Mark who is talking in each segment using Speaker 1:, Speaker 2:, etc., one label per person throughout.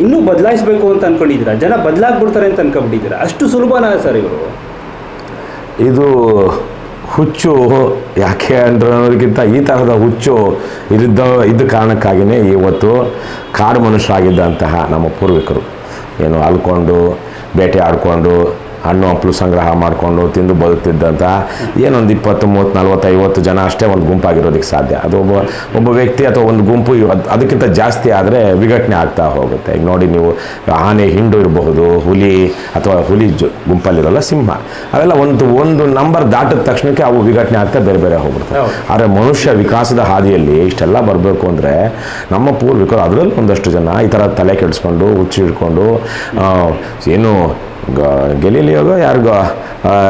Speaker 1: ಇನ್ನೂ ಬದಲಾಯಿಸಬೇಕು ಅಂತ ಅನ್ಕೊಂಡಿದ್ದೀರಾ? ಜನ ಬದಲಾಗ್ಬಿಡ್ತಾರೆ ಅಂತ ಅನ್ಕೊಂಡ್ಬಿಟ್ಟಿದ್ದೀರಾ? ಅಷ್ಟು ಸುಲಭನಾ ಸರ್ ಇವರು?
Speaker 2: ಇದು ಹುಚ್ಚು ಯಾಕೆ ಅನ್ನೋದಕ್ಕಿಂತ ಈ ಥರದ ಹುಚ್ಚು ಇದ್ದ ಇದ್ದ ಕಾರಣಕ್ಕಾಗಿಯೇ ಇವತ್ತು ಕಾಡು ಮನುಷ್ಯರಾಗಿದ್ದಂತಹ ನಮ್ಮ ಪೂರ್ವಿಕರು. ಏನು ಅಲ್ಕೊಂಡು, ಬೇಟೆ ಆಡಿಕೊಂಡು ಹಣ್ಣು ಹಂಪಲು ಸಂಗ್ರಹ ಮಾಡಿಕೊಂಡು ತಿಂದು ಬದುಕ್ತಿದ್ದಂಥ ಏನೊಂದು ಇಪ್ಪತ್ತು ಮೂವತ್ತು ನಲ್ವತ್ತು ಐವತ್ತು ಜನ ಅಷ್ಟೇ ಒಂದು ಗುಂಪಾಗಿರೋದಕ್ಕೆ ಸಾಧ್ಯ. ಅದು ಒಬ್ಬ ಒಬ್ಬ ವ್ಯಕ್ತಿ ಅಥವಾ ಒಂದು ಗುಂಪು ಅದಕ್ಕಿಂತ ಜಾಸ್ತಿ ಆದರೆ ವಿಘಟನೆ ಆಗ್ತಾ ಹೋಗುತ್ತೆ. ಈಗ ನೋಡಿ ನೀವು ಆನೆ ಹಿಂಡು ಇರಬಹುದು ಹುಲಿ ಅಥವಾ ಹುಲಿ ಜು ಗುಂಪಲ್ಲಿರಲ್ಲ ಸಿಂಹ. ಅವೆಲ್ಲ ಒಂದು ಒಂದು ನಂಬರ್ ದಾಟಿದ ತಕ್ಷಣಕ್ಕೆ ಅವು ವಿಘಟನೆ ಆಗ್ತಾ ಬೇರೆ ಬೇರೆ ಹೋಗ್ಬಿಡ್ತವೆ. ಆದರೆ ಮನುಷ್ಯ ವಿಕಾಸದ ಹಾದಿಯಲ್ಲಿ ಇಷ್ಟೆಲ್ಲ ಬರಬೇಕು ಅಂದರೆ ನಮ್ಮ ಪೂರ್ವಿಕರು ಅದರಲ್ಲಿ ಒಂದಷ್ಟು ಜನ ಈ ಥರ ತಲೆ ಕೆಡಿಸ್ಕೊಂಡು ಹುಚ್ಚು ಹಿಡ್ಕೊಂಡು ಏನು ಗೆಲೀಲಿಯೋಗೋ ಯಾರಿಗೋ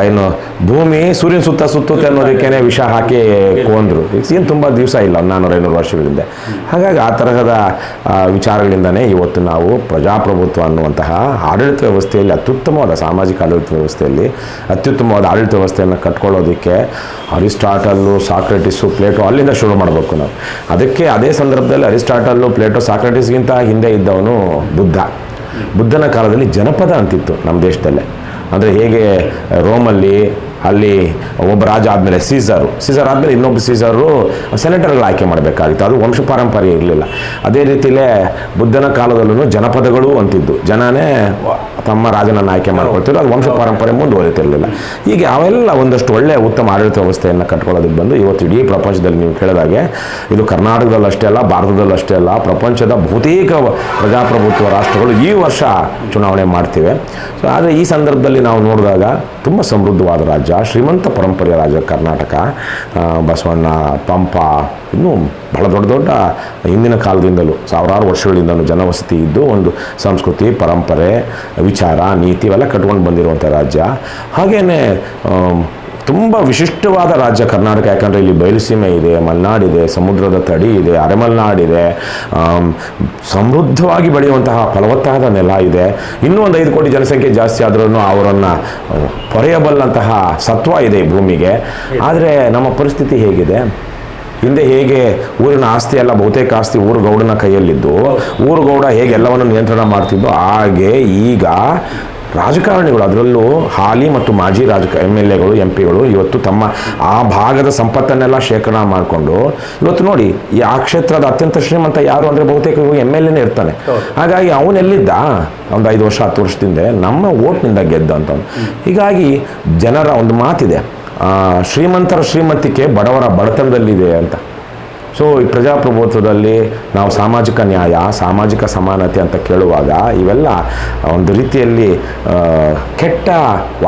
Speaker 2: ಏನು, ಭೂಮಿ, ಸೂರ್ಯನ ಸುತ್ತ ಸುತ್ತುತ್ತೆ ಅನ್ನೋದಕ್ಕೇನೆ ವಿಷ ಹಾಕಿ ಕೊಂದರು. ಏನು ತುಂಬ ದಿವಸ ಇಲ್ಲ ನಾನ್ನೂರ ಐನೂರು ವರ್ಷಗಳಿಂದ. ಹಾಗಾಗಿ ಆ ತರಹದ ವಿಚಾರಗಳಿಂದನೇ ಇವತ್ತು ನಾವು ಪ್ರಜಾಪ್ರಭುತ್ವ ಅನ್ನುವಂತಹ ಆಡಳಿತ ವ್ಯವಸ್ಥೆಯಲ್ಲಿ, ಅತ್ಯುತ್ತಮವಾದ ಸಾಮಾಜಿಕ ಆಡಳಿತ ವ್ಯವಸ್ಥೆಯಲ್ಲಿ, ಅತ್ಯುತ್ತಮವಾದ ಆಡಳಿತ ವ್ಯವಸ್ಥೆಯನ್ನು ಕಟ್ಕೊಳ್ಳೋದಕ್ಕೆ ಅರಿಸ್ಟಾಟಲ್ಲು ಸಾಕ್ರೆಟಿಸು ಪ್ಲೇಟೋ ಅಲ್ಲಿಂದ ಶುರು ಮಾಡಬೇಕು ನಾವು. ಅದಕ್ಕೆ ಅದೇ ಸಂದರ್ಭದಲ್ಲಿ ಅರಿಸ್ಟಾಟಲ್ಲು, ಪ್ಲೇಟೋ, ಸಾಕ್ರೆಟಿಸ್ಗಿಂತ ಹಿಂದೆ ಇದ್ದವನು ಬುದ್ಧ. ಬುದ್ಧನ ಕಾಲದಲ್ಲಿ ಜನಪದ ಅಂತಿತ್ತು ನಮ್ಮ ದೇಶದಲ್ಲೇ. ಅಂದರೆ ಹೇಗೆ ರೋಮಲ್ಲಿ ಅಲ್ಲಿ ಒಬ್ಬ ರಾಜ ಆದಮೇಲೆ ಸೀಸರು. ಸೀಸರ್ ಆದಮೇಲೆ ಇನ್ನೊಬ್ಬ ಸೀಸರು ಸೆನೆಟರ್ಗಳು ಆಯ್ಕೆ ಮಾಡಬೇಕಾಗಿತ್ತು. ಅದು ವಂಶ ಪಾರಂಪರ್ಯ ಇರಲಿಲ್ಲ. ಅದೇ ರೀತಿಲೇ ಬುದ್ಧನ ಕಾಲದಲ್ಲೂ ಜನಪದಗಳು ಅಂತಿದ್ದು. ಜನನೇ ತಮ್ಮ ರಾಜನನ್ನು ಆಯ್ಕೆ ಮಾಡ್ಕೊಳ್ತಿದ್ರು. ಅದು ವಂಶ ಪಾರಂಪರ್ಯ ಮುಂದುವರಿತಿರಲಿಲ್ಲ. ಹೀಗೆ ಅವೆಲ್ಲ ಒಂದಷ್ಟು ಒಳ್ಳೆಯ ಉತ್ತಮ ಆಡಳಿತ ವ್ಯವಸ್ಥೆಯನ್ನು ಕಟ್ಕೊಳ್ಳೋದಕ್ಕೆ ಬಂದು ಇವತ್ತು ಇಡೀ ಪ್ರಪಂಚದಲ್ಲಿ ನೀವು ಕೇಳಿದಾಗೆ ಇದು ಕರ್ನಾಟಕದಲ್ಲಿ ಅಷ್ಟೇ ಅಲ್ಲ, ಭಾರತದಲ್ಲಿ ಅಷ್ಟೇ ಅಲ್ಲ, ಪ್ರಪಂಚದ ಬಹುತೇಕ ಪ್ರಜಾಪ್ರಭುತ್ವ ರಾಷ್ಟ್ರಗಳು ಈ ವರ್ಷ ಚುನಾವಣೆ ಮಾಡ್ತಿವೆ. ಸೊ, ಆದರೆ ಈ ಸಂದರ್ಭದಲ್ಲಿ ನಾವು ನೋಡಿದಾಗ ತುಂಬ ಸಮೃದ್ಧವಾದ ರಾಜ್ಯ. ಶ್ರೀಮಂತ ಪರಂಪರೆಯ ರಾಜ ಕರ್ನಾಟಕ ಬಸವಣ್ಣ, ಪಂಪ, ಇನ್ನೂ ಬಹಳ ದೊಡ್ಡ ದೊಡ್ಡ ಹಿಂದಿನ ಕಾಲದಿಂದಲೂ, ಸಾವಿರಾರು ವರ್ಷಗಳಿಂದಲೂ ಜನವಸತಿ ಇದ್ದು ಒಂದು ಸಂಸ್ಕೃತಿ, ಪರಂಪರೆ, ವಿಚಾರ, ನೀತಿ ಇವೆಲ್ಲ ಕಟ್ಕೊಂಡು ಬಂದಿರುವಂಥ ರಾಜ್ಯ. ಹಾಗೆಯೇ ತುಂಬ ವಿಶಿಷ್ಟವಾದ ರಾಜ್ಯ ಕರ್ನಾಟಕ. ಯಾಕಂದರೆ ಇಲ್ಲಿ ಬಯಲುಸೀಮೆ ಇದೆ ಮಲೆನಾಡಿದೆ ಸಮುದ್ರದ ತಡಿ ಇದೆ ಅರೆಮಲೆನಾಡಿದೆ ಸಮೃದ್ಧವಾಗಿ ಬೆಳೆಯುವಂತಹ ಫಲವತ್ತಾದ ನೆಲ ಇದೆ. ಇನ್ನೂ ಒಂದು ಐದು ಕೋಟಿ ಜನಸಂಖ್ಯೆ ಜಾಸ್ತಿ ಆದ್ರೂ ಅವರನ್ನು ಪೊರೆಯಬಲ್ಲಂತಹ ಸತ್ವ ಇದೆ ಭೂಮಿಗೆ. ಆದರೆ ನಮ್ಮ ಪರಿಸ್ಥಿತಿ ಹೇಗಿದೆ? ಹಿಂದೆ ಹೇಗೆ ಊರಿನ ಆಸ್ತಿ ಎಲ್ಲ, ಬಹುತೇಕ ಆಸ್ತಿ ಊರು ಗೌಡನ ಕೈಯಲ್ಲಿದ್ದು ಊರು ಗೌಡ ಹೇಗೆ ಎಲ್ಲವನ್ನು ನಿಯಂತ್ರಣ ಮಾಡ್ತಿದ್ದೋ ಹಾಗೆ ಈಗ ರಾಜಕಾರಣಿಗಳು ಅದರಲ್ಲೂ ಹಾಲಿ ಮತ್ತು ಮಾಜಿ ರಾಜಕ ಎಂ ಎಲ್ ಎಗಳು ಎಂ ಪಿಗಳು ಇವತ್ತು ತಮ್ಮ ಆ ಭಾಗದ ಸಂಪತ್ತನ್ನೆಲ್ಲ ಶೇಖರಣೆ ಮಾಡಿಕೊಂಡು ಇವತ್ತು ನೋಡಿ ಈ ಆ ಕ್ಷೇತ್ರದ ಅತ್ಯಂತ ಶ್ರೀಮಂತ ಯಾರು ಅಂದರೆ ಬಹುತೇಕ ಎಂ ಎಲ್ ಎನೇ ಇರ್ತಾನೆ. ಹಾಗಾಗಿ ಅವನೆಲ್ಲಿದ್ದ ಒಂದು ಐದು ವರ್ಷ ಹತ್ತು ವರ್ಷದಿಂದ ನಮ್ಮ ಓಟ್ನಿಂದ ಗೆದ್ದ ಅಂತ ಹೀಗಾಗಿ ಜನರ ಒಂದು ಮಾತಿದೆ ಶ್ರೀಮಂತರ ಶ್ರೀಮಂತಿಕೆ ಬಡವರ ಬಡತನದಲ್ಲಿದೆ ಅಂತ. ಸೊ ಈ ಪ್ರಜಾಪ್ರಭುತ್ವದಲ್ಲಿ ನಾವು ಸಾಮಾಜಿಕ ನ್ಯಾಯ ಸಾಮಾಜಿಕ ಸಮಾನತೆ ಅಂತ ಕೇಳುವಾಗ ಇವೆಲ್ಲ ಒಂದು ರೀತಿಯಲ್ಲಿ ಕೆಟ್ಟ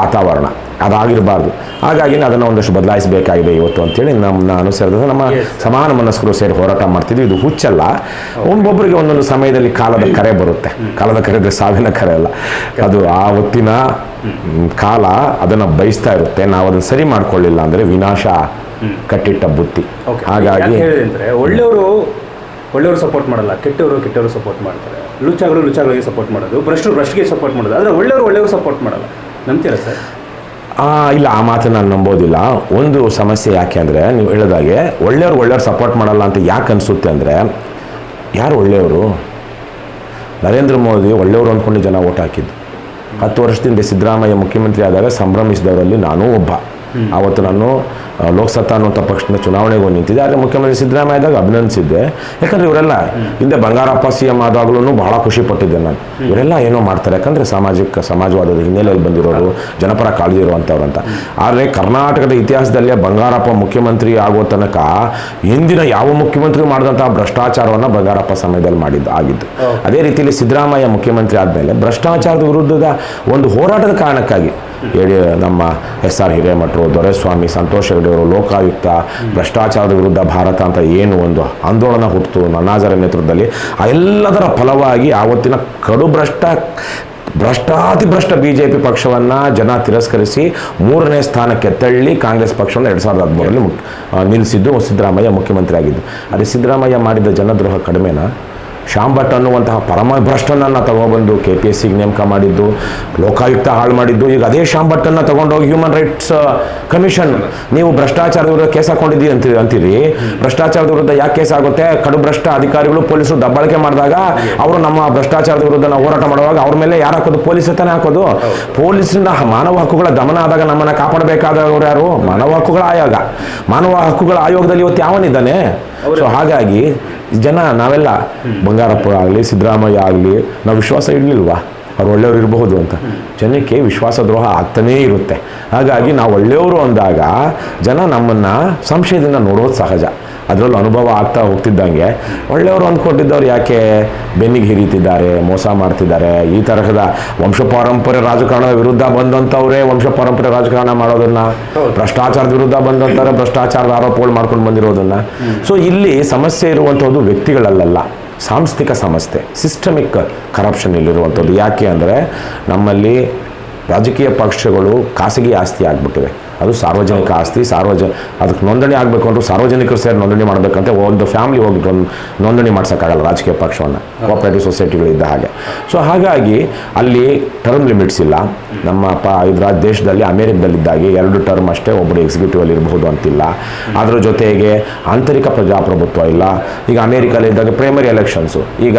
Speaker 2: ವಾತಾವರಣ. ಅದಾಗಿರಬಾರ್ದು. ಹಾಗಾಗಿ ಅದನ್ನು ಒಂದಷ್ಟು ಬದಲಾಯಿಸಬೇಕಾಗಿದೆ ಇವತ್ತು ಅಂತೇಳಿ ನಮ್ಮನ್ನ ಅನುಸರಿದ ನಮ್ಮ
Speaker 1: ಸಮಾನ
Speaker 2: ಮನಸ್ಕರು ಸೇರಿ ಹೋರಾಟ ಮಾಡ್ತಿದ್ವಿ. ಇದು ಹುಚ್ಚಲ್ಲ. ಒಬ್ಬೊಬ್ಬರಿಗೆ ಒಂದೊಂದು ಸಮಯದಲ್ಲಿ ಕಾಲದ ಕರೆ ಬರುತ್ತೆ. ಕಾಲದ ಕರೆ ಅಂದರೆ ಸಾವಿನ ಕರೆ ಅಲ್ಲ. ಅದು ಆ ಹೊತ್ತಿನ ಕಾಲ ಅದನ್ನು ಬಯಸ್ತಾ ಇರುತ್ತೆ. ನಾವು ಅದನ್ನು ಸರಿ ಮಾಡ್ಕೊಳ್ಳಿಲ್ಲ ಅಂದರೆ ವಿನಾಶ ಕಟ್ಟಿಟ್ಟ ಬುತ್ತಿ. ಹಾಗಾಗಿ
Speaker 1: ಒಳ್ಳೆಯವರು ಒಳ್ಳೆಯವರು ಸಪೋರ್ಟ್ ಮಾಡಲ್ಲ ಕೆಟ್ಟವರು ಕೆಟ್ಟವರು ಸಪೋರ್ಟ್ ಮಾಡ್ತಾರೆ. ಲುಚ್ಚಾಗಳು ಲುಚ್ಚಾಗಳಿಗೆ ಸಪೋರ್ಟ್ ಮಾಡೋದು ಭ್ರಷ್ಟರು ಭ್ರಷ್ಟಿಗೆ ಸಪೋರ್ಟ್ ಮಾಡೋದು. ಆದರೆ ಒಳ್ಳೆಯವರು ಒಳ್ಳೆಯವರು ಸಪೋರ್ಟ್ ಮಾಡಲ್ಲ. ನಂಬ್ತೀರಾ ಸರ್?
Speaker 2: ಇಲ್ಲ ಆ ಮಾತು ನಾನು ನಂಬೋದಿಲ್ಲ. ಒಂದು ಸಮಸ್ಯೆ ಯಾಕೆ ಅಂದರೆ ನೀವು ಹೇಳಿದಾಗೆ ಒಳ್ಳೆಯವ್ರು ಒಳ್ಳೆಯವ್ರು ಸಪೋರ್ಟ್ ಮಾಡಲ್ಲ ಅಂತ ಯಾಕೆ ಅನಿಸುತ್ತೆ ಅಂದರೆ ಯಾರು ಒಳ್ಳೆಯವರು? ನರೇಂದ್ರ ಮೋದಿ ಒಳ್ಳೆಯವರು ಅಂದ್ಕೊಂಡು ಜನ ಓಟ್ ಹಾಕಿದ್ದು. ಹತ್ತು ವರ್ಷದಿಂದ ಸಿದ್ದರಾಮಯ್ಯ ಮುಖ್ಯಮಂತ್ರಿ ಆದಾಗ ಸಂಭ್ರಮಿಸಿದವರಲ್ಲಿ ನಾನೂ ಒಬ್ಬ. ಆವತ್ತು ನಾನು ಲೋಕಸತ್ತಾ ಅನ್ನುವಂಥ ಪಕ್ಷದ ಚುನಾವಣೆಗೆ ನಿಂತಿದ್ದೆ. ಆದರೆ ಮುಖ್ಯಮಂತ್ರಿ ಸಿದ್ದರಾಮಯ್ಯ ಆದಾಗ ಅಭಿನಂದಿಸಿದ್ದೆ. ಯಾಕಂದರೆ ಇವರೆಲ್ಲ ಹಿಂದೆ ಬಂಗಾರಪ್ಪ ಸಿ ಎಂ ಆದಾಗಲೂ ಬಹಳ ಖುಷಿ ಪಟ್ಟಿದ್ದೆ ನಾನು. ಇವರೆಲ್ಲ ಏನೋ ಮಾಡ್ತಾರೆ. ಯಾಕಂದರೆ ಸಾಮಾಜಿಕ ಸಮಾಜವಾದದ ಹಿನ್ನೆಲೆಯಲ್ಲಿ ಬಂದಿರೋರು ಜನಪರ ಕಾಳಜಿ ಇರುವಂಥವ್ರು ಅಂತ. ಆದರೆ ಕರ್ನಾಟಕದ ಇತಿಹಾಸದಲ್ಲೇ ಬಂಗಾರಪ್ಪ ಮುಖ್ಯಮಂತ್ರಿ ಆಗೋ ತನಕ ಹಿಂದಿನ ಯಾವ ಮುಖ್ಯಮಂತ್ರಿ ಮಾಡಿದಂತಹ ಭ್ರಷ್ಟಾಚಾರವನ್ನು ಬಂಗಾರಪ್ಪ ಸಮಯದಲ್ಲಿ ಮಾಡಿದ್ದು ಆಗಿದ್ದು. ಅದೇ ರೀತಿಯಲ್ಲಿ ಸಿದ್ದರಾಮಯ್ಯ ಮುಖ್ಯಮಂತ್ರಿ ಆದಮೇಲೆ ಭ್ರಷ್ಟಾಚಾರದ ವಿರುದ್ಧದ ಒಂದು ಹೋರಾಟದ ಕಾರಣಕ್ಕಾಗಿ ಹೇಳಿ ನಮ್ಮ ಎಸ್ ಆರ್ ಹಿರೇಮಠರು ದೊರೆಸ್ವಾಮಿ ಸಂತೋಷ್ ಹೆಗಡೆ ಅವರು ಲೋಕಾಯುಕ್ತ, ಭ್ರಷ್ಟಾಚಾರದ ವಿರುದ್ಧ ಭಾರತ ಅಂತ ಏನು ಒಂದು ಆಂದೋಲನ ಹುಟ್ಟಿತು ನನ್ನಾಜರ ನೇತೃತ್ವದಲ್ಲಿ, ಆ ಎಲ್ಲದರ ಫಲವಾಗಿ ಆವತ್ತಿನ ಕಡು ಭ್ರಷ್ಟ ಭ್ರಷ್ಟಾತಿ ಭ್ರಷ್ಟ ಬಿ ಜೆ ಪಿ ಪಕ್ಷವನ್ನು ಜನ ತಿರಸ್ಕರಿಸಿ ಮೂರನೇ ಸ್ಥಾನಕ್ಕೆ ತಳ್ಳಿ ಕಾಂಗ್ರೆಸ್ ಪಕ್ಷವನ್ನು ಎರಡು ಸಾವಿರದ ಹದಿಮೂರರಲ್ಲಿ ನಿಲ್ಲಿಸಿದ್ದು ಸಿದ್ದರಾಮಯ್ಯ ಮುಖ್ಯಮಂತ್ರಿ ಆಗಿದ್ದು ಅದೇ ಸಿದ್ದರಾಮಯ್ಯ ಮಾಡಿದ ಜನದ್ರೋಹ ಕಡಿಮೆನಾ? ಶ್ಯಾಮ್ ಭಟ್ ಅನ್ನುವಂತಹ ಪರಮ ಭ್ರಷ್ಟನನ್ನು ತಗೊಬಂದು ಕೆ ಪಿ ಎಸ್ ಸಿಗೆ ನೇಮಕ ಮಾಡಿದ್ದು, ಲೋಕಾಯುಕ್ತ ಹಾಳು ಮಾಡಿದ್ದು, ಈಗ ಅದೇ ಶ್ಯಾಮ್ ಭಟ್ಟನ್ನು ತಗೊಂಡೋಗಿ ಹ್ಯೂಮನ್ ರೈಟ್ಸ್ ಕಮಿಷನ್ ನೀವು ಭ್ರಷ್ಟಾಚಾರದ ವಿರುದ್ಧ ಕೇಸ್ ಹಾಕೊಂಡಿದ್ದೀರಿ ಅಂತೀರಿ ಅಂತೀರಿ. ಭ್ರಷ್ಟಾಚಾರದ ವಿರುದ್ಧ ಯಾಕೆ ಕೇಸ್ ಆಗುತ್ತೆ? ಕಡು ಭ್ರಷ್ಟ ಅಧಿಕಾರಿಗಳು, ಪೊಲೀಸರು ದಬ್ಬಾಳಿಕೆ ಮಾಡಿದಾಗ ಅವರು ನಮ್ಮ ಭ್ರಷ್ಟಾಚಾರದ ವಿರುದ್ಧ ನಾವು ಹೋರಾಟ ಮಾಡುವಾಗ ಅವ್ರ ಮೇಲೆ ಯಾರು ಹಾಕೋದು? ಪೊಲೀಸ್ ತಾನೇ ಹಾಕೋದು. ಪೊಲೀಸರಿಂದ ಮಾನವ ಹಕ್ಕುಗಳ ದಮನ ಆದಾಗ ನಮ್ಮನ್ನು ಕಾಪಾಡಬೇಕಾದವರು ಯಾರು? ಮಾನವ ಹಕ್ಕುಗಳ ಆಯೋಗ. ಮಾನವ ಹಕ್ಕುಗಳ ಆಯೋಗದಲ್ಲಿ ಇವತ್ತು ಯಾವನಿದ್ದಾನೆ? ಸೊ ಹಾಗಾಗಿ ಜನ ನಾವೆಲ್ಲ ಬಂಗಾರಪ್ಪ ಆಗಲಿ, ಸಿದ್ದರಾಮಯ್ಯ ಆಗಲಿ, ನಾವು ವಿಶ್ವಾಸ ಇಡಲಿಲ್ವಾ? ಅವ್ರು ಒಳ್ಳೆಯವರು ಇರಬಹುದು ಅಂತ. ಜನಕ್ಕೆ ವಿಶ್ವಾಸ ದ್ರೋಹ ಆಗ್ತಾನೇ ಇರುತ್ತೆ. ಹಾಗಾಗಿ ನಾವು ಒಳ್ಳೆಯವರು ಅಂದಾಗ ಜನ ನಮ್ಮನ್ನು ಸಂಶಯದಿಂದ ನೋಡೋದು ಸಹಜ. ಅದರಲ್ಲೂ ಅನುಭವ ಆಗ್ತಾ ಹೋಗ್ತಿದ್ದಂಗೆ. ಒಳ್ಳೆಯವರು ಅಂದ್ಕೊಂಡಿದ್ದವ್ರು ಯಾಕೆ ಬೆನ್ನಿಗೆ ಹಿರಿತಿದ್ದಾರೆ ಮೋಸ ಮಾಡ್ತಿದ್ದಾರೆ? ಈ ತರಹದ ವಂಶ ಪಾರಂಪರ್ಯ ರಾಜಕಾರಣದ ವಿರುದ್ಧ ಬಂದಂಥವರೇ ವಂಶ ಪಾರಂಪರ್ಯ ರಾಜಕಾರಣ ಮಾಡೋದನ್ನ? ಭ್ರಷ್ಟಾಚಾರದ ವಿರುದ್ಧ ಬಂದಂಥವ್ರೆ ಭ್ರಷ್ಟಾಚಾರದ ಆರೋಪಗಳು ಮಾಡ್ಕೊಂಡು ಬಂದಿರೋದನ್ನ? ಸೊ ಇಲ್ಲಿ ಸಮಸ್ಯೆ ಇರುವಂಥದ್ದು ವ್ಯಕ್ತಿಗಳಲ್ಲ ಸಾಂಸ್ಥಿಕ ಸಮಸ್ಯೆ ಸಿಸ್ಟಮಿಕ್ ಕರಪ್ಷನ್ ಇಲ್ಲಿರುವಂಥದ್ದು. ಯಾಕೆ ಅಂದರೆ ನಮ್ಮಲ್ಲಿ ರಾಜಕೀಯ ಪಕ್ಷಗಳು ಖಾಸಗಿ ಆಸ್ತಿ ಆಗಿಬಿಟ್ಟಿವೆ. ಅದು ಸಾರ್ವಜನಿಕ ಆಸ್ತಿ ಸಾರ್ವಜನ ಅದಕ್ಕೆ ನೋಂದಣಿ ಆಗಬೇಕು ಅಂದ್ರೆ ಸಾರ್ವಜನಿಕರು ಸೇರಿ ನೋಂದಣಿ ಮಾಡಬೇಕಂತ. ಒಂದು ಫ್ಯಾಮಿಲಿ ಹೋಗಿ ನೋಂದಣಿ ಮಾಡ್ಸೋಕ್ಕಾಗಲ್ಲ ರಾಜಕೀಯ ಪಕ್ಷವನ್ನು. ಕೋಆಪರೇಟಿವ್ ಸೊಸೈಟಿಗಳಿದ್ದ ಹಾಗೆ. ಸೊ ಹಾಗಾಗಿ ಅಲ್ಲಿ ಟರ್ಮ್ ಲಿಮಿಟ್ಸ್ ಇಲ್ಲ. ನಮ್ಮ ಪ ಇದ್ರ ದೇಶದಲ್ಲಿ, ಅಮೇರಿಕದಲ್ಲಿದ್ದಾಗೆ ಎರಡು ಟರ್ಮ್ ಅಷ್ಟೇ ಒಬ್ಬರು ಎಕ್ಸಿಕ್ಯೂಟಿವಲ್ಲಿ ಇರಬಹುದು ಅಂತಿಲ್ಲ. ಅದರ ಜೊತೆಗೆ ಆಂತರಿಕ ಪ್ರಜಾಪ್ರಭುತ್ವ ಇಲ್ಲ. ಈಗ ಅಮೇರಿಕಲ್ಲಿದ್ದಾಗ ಪ್ರೈಮರಿ ಎಲೆಕ್ಷನ್ಸು ಈಗ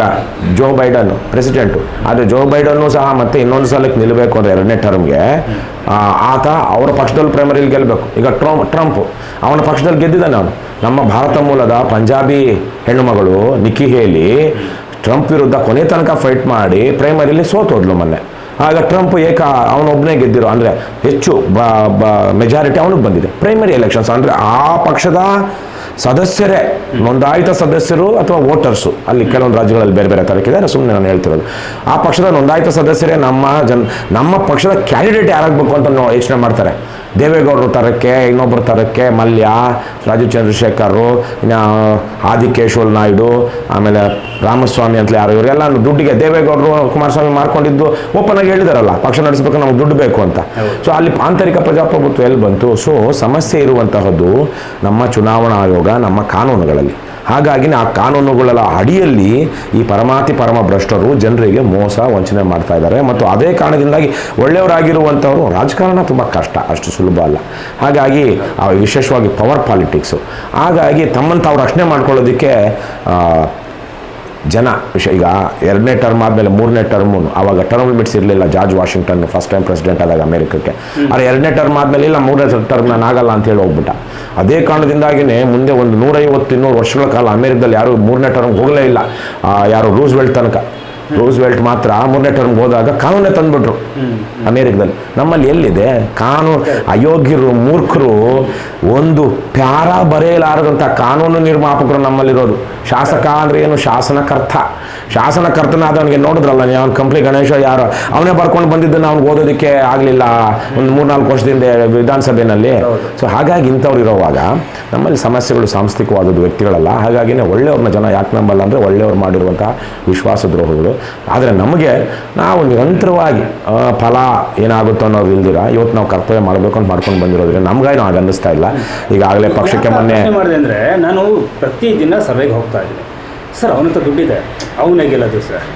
Speaker 2: ಜೋ ಬೈಡನ್ ಪ್ರೆಸಿಡೆಂಟು ಆದರೆ ಜೋ ಬೈಡನ್ನು ಸಹ ಮತ್ತೆ ಇನ್ನೊಂದು ಸಲಕ್ಕೆ ನಿಲ್ಲಬೇಕು ಅಂದರೆ ಎರಡನೇ ಟರ್ಮ್ಗೆ ಆತ ಅವರ ಪಕ್ಷದಲ್ಲಿ ಪ್ರೈಮರಿಲಿ ಗೆಲ್ಲಬೇಕು ಈಗ ಟ್ರಂಪ್ ಟ್ರಂಪ್, ಅವನ ಪಕ್ಷದಲ್ಲಿ ಗೆದ್ದಿದ್ದಾನೆ ಅವನು. ನಮ್ಮ ಭಾರತ ಮೂಲದ ಪಂಜಾಬಿ ಹೆಣ್ಣುಮಗಳು ನಿಕ್ಕಿ ಹೇಳಿ ಟ್ರಂಪ್ ವಿರುದ್ಧ ಕೊನೆ ತನಕ ಫೈಟ್ ಮಾಡಿ ಪ್ರೈಮರಿಲಿ ಸೋತೋದ್ಲು ಮೊನ್ನೆ. ಆಗ ಟ್ರಂಪ್ ಏಕ ಅವನೊಬ್ಬನೇ ಗೆದ್ದಿರೋ, ಅಂದರೆ ಹೆಚ್ಚು ಬ ಮೆಜಾರಿಟಿ ಅವನಿಗೆ ಬಂದಿದೆ. ಪ್ರೈಮರಿ ಎಲೆಕ್ಷನ್ಸ್ ಅಂದರೆ ಆ ಪಕ್ಷದ ಸದಸ್ಯರೇ, ನೋಂದಾಯಿತ ಸದಸ್ಯರು ಅಥವಾ ವೋಟರ್ಸು? ಅಲ್ಲಿ ಕೆಲವೊಂದು ರಾಜ್ಯಗಳಲ್ಲಿ ಬೇರೆ ಬೇರೆ ತರಕಿದೆ ಸುಮ್ಮನೆ ನಾನು ಹೇಳ್ತಿರೋದು. ಆ ಪಕ್ಷದ ನೋಂದಾಯಿತ ಸದಸ್ಯರೇ ನಮ್ಮ ಜನ್, ನಮ್ಮ ಪಕ್ಷದ ಕ್ಯಾಂಡಿಡೇಟ್ ಯಾರಾಗಬೇಕು ಅಂತ ಯೋಚನೆ ಮಾಡ್ತಾರೆ? ದೇವೇಗೌಡರು ತರಕ್ಕೆ ಇನ್ನೊಬ್ಬರು ತರಕ್ಕೆ ಮಲ್ಯ ರಾಜೀವ್ ಚಂದ್ರಶೇಖರು ಇನ್ನು ಆದಿಕೇಶವಲ್ ನಾಯ್ಡು ಆಮೇಲೆ ರಾಮಸ್ವಾಮಿ ಅಂತ ಯಾರು ಇವರೆಲ್ಲ ದುಡ್ಡಿಗೆ ದೇವೇಗೌಡರು ಕುಮಾರಸ್ವಾಮಿ ಮಾಡ್ಕೊಂಡಿದ್ದು ಓಪನ್ ಆಗಿ ಹೇಳಿದಾರಲ್ಲ ಪಕ್ಷ ನಡೆಸಬೇಕು ನಮ್ಗೆ ದುಡ್ಡು ಬೇಕು ಅಂತ. ಸೊ ಅಲ್ಲಿ ಆಂತರಿಕ ಪ್ರಜಾಪ್ರಭುತ್ವ ಎಲ್ಲಿ ಬಂತು? ಸೊ ಸಮಸ್ಯೆ ಇರುವಂತಹದ್ದು ನಮ್ಮ ಚುನಾವಣಾ ಆಯೋಗ ನಮ್ಮ ಕಾನೂನುಗಳಲ್ಲಿ. ಹಾಗಾಗಿ ಆ ಕಾನೂನುಗಳ ಅಡಿಯಲ್ಲಿ ಈ ಪರಮಾತಿ ಪರಮ ಭ್ರಷ್ಟರು ಜನರಿಗೆ ಮೋಸ, ವಂಚನೆ ಮಾಡ್ತಾ ಇದ್ದಾರೆ. ಮತ್ತು ಅದೇ ಕಾರಣದಿಂದಾಗಿ ಒಳ್ಳೆಯವರಾಗಿರುವಂಥವರು ರಾಜಕಾರಣ ತುಂಬ ಕಷ್ಟ, ಅಷ್ಟು ಸುಲಭ ಅಲ್ಲ. ಹಾಗಾಗಿ ವಿಶೇಷವಾಗಿ ಪವರ್ ಪಾಲಿಟಿಕ್ಸು ಹಾಗಾಗಿ ತಮ್ಮನ್ನು ತಾವು ರಕ್ಷಣೆ ಮಾಡ್ಕೊಳ್ಳೋದಕ್ಕೆ ಜನ ವಿಷಯ ಈಗ ಎರಡನೇ ಟರ್ಮ್ ಆದಮೇಲೆ ಮೂರನೇ ಟರ್ಮು ಆವಾಗ ಟರ್ಮ್ ಲಿಮಿಟ್ಸ್ ಇರಲಿಲ್ಲ George Washington first time president ಆದಾಗ ಅಮೆರಿಕಕ್ಕೆ. ಆದರೆ ಎರಡನೇ ಟರ್ಮ್ ಆದಮೇಲೆ ಇಲ್ಲ ಮೂರನೇ ಟರ್ಮ್ ನಾನು ಆಗಲ್ಲ ಅಂತ ಹೇಳಿ ಹೋಗ್ಬಿಟ್ಟ. ಅದೇ ಕಾರಣದಿಂದಾಗಿನೇ ಮುಂದೆ ಒಂದು ನೂರೈವತ್ತು ಇನ್ನೂರು ವರ್ಷಗಳ ಕಾಲ ಅಮೆರಿಕದಲ್ಲಿ ಯಾರು ಮೂರನೇ ಟರ್ಮ್ ಹೋಗಲೇ ಇಲ್ಲ. ಯಾರು ರೂಸ್ವೆಲ್ಟ್ ತನಕ. ರೂಸ್ವೆಲ್ಟ್ ಮಾತ್ರ ಮೂರನೇ ಟರ್ಮ್ ಹೋದಾಗ ಕಾನೂನೇ ತಂದ್ಬಿಟ್ರು ಅಮೇರಿಕದಲ್ಲಿ. ನಮ್ಮಲ್ಲಿ ಎಲ್ಲಿದೆ? ಕಾನೂನು ಅಯೋಗ್ಯರು ಮೂರ್ಖರು ಒಂದು ಪ್ಯಾರ ಬರೆಯಲಾರದಂಥ ಕಾನೂನು ನಿರ್ಮಾಪಕರು ನಮ್ಮಲ್ಲಿರೋದು. ಶಾಸಕ ಅಂದ್ರೆ ಏನು? ಶಾಸನಕರ್ತ. ಶಾಸನಕರ್ತನಾದವನಿಗೆ ನೋಡಿದ್ರಲ್ಲ ನೀವು ಅವ್ನ ಕಂಪ್ಲಿ ಗಣೇಶ ಯಾರು? ಅವನೇ ಬರ್ಕೊಂಡು ಬಂದಿದ್ದನ್ನು ಅವ್ನಿಗೆ ಓದೋದಕ್ಕೆ ಆಗಲಿಲ್ಲ. ಒಂದು ಮೂರ್ನಾಲ್ಕು ವರ್ಷದಿಂದ ವಿಧಾನಸಭೆಯಲ್ಲಿ. ಸೊ ಹಾಗಾಗಿ ಇಂಥವ್ರು ಇರೋವಾಗ ನಮ್ಮಲ್ಲಿ ಸಮಸ್ಯೆಗಳು ಸಾಂಸ್ಥಿಕವಾದದ್ದು ವ್ಯಕ್ತಿಗಳಲ್ಲ. ಹಾಗಾಗಿನೇ ಒಳ್ಳೆಯವ್ರನ್ನ ಜನ ಯಾಕೆ ನಂಬಲ್ಲ ಅಂದರೆ ಒಳ್ಳೆಯವ್ರು ಮಾಡಿರುವಂಥ ವಿಶ್ವಾಸದ್ರೋಹಗಳು. ಆದರೆ ನಮಗೆ ನಾವು ನಿರಂತರವಾಗಿ ಫಲ ಏನಾಗುತ್ತೋ ಅನ್ನೋದು ಇಲ್ದಿರ ಇವತ್ತು ನಾವು ಕರ್ತವ್ಯ ಮಾಡಬೇಕು ಅಂತ ಮಾಡ್ಕೊಂಡು ಬಂದಿರೋದ್ರೆ ನಮ್ಗೇನು ಹಾಗೆ ಅನ್ನಿಸ್ತಾ ಇಲ್ಲ. ಈಗಾಗಲೇ ಪಕ್ಷಕ್ಕೆ ಮೊನ್ನೆ
Speaker 1: ಮಾಡಿದೆ ಅಂದರೆ ನಾನು ಪ್ರತಿದಿನ ಸಭೆಗೆ ಹೋಗ್ತಾ ಇದ್ದೀನಿ. ಸರ್ ಅವನ ಹತ್ರ ದುಡ್ಡಿದೆ ಅವನೇ ಗೆಲ್ಲೋದು ಸರ್.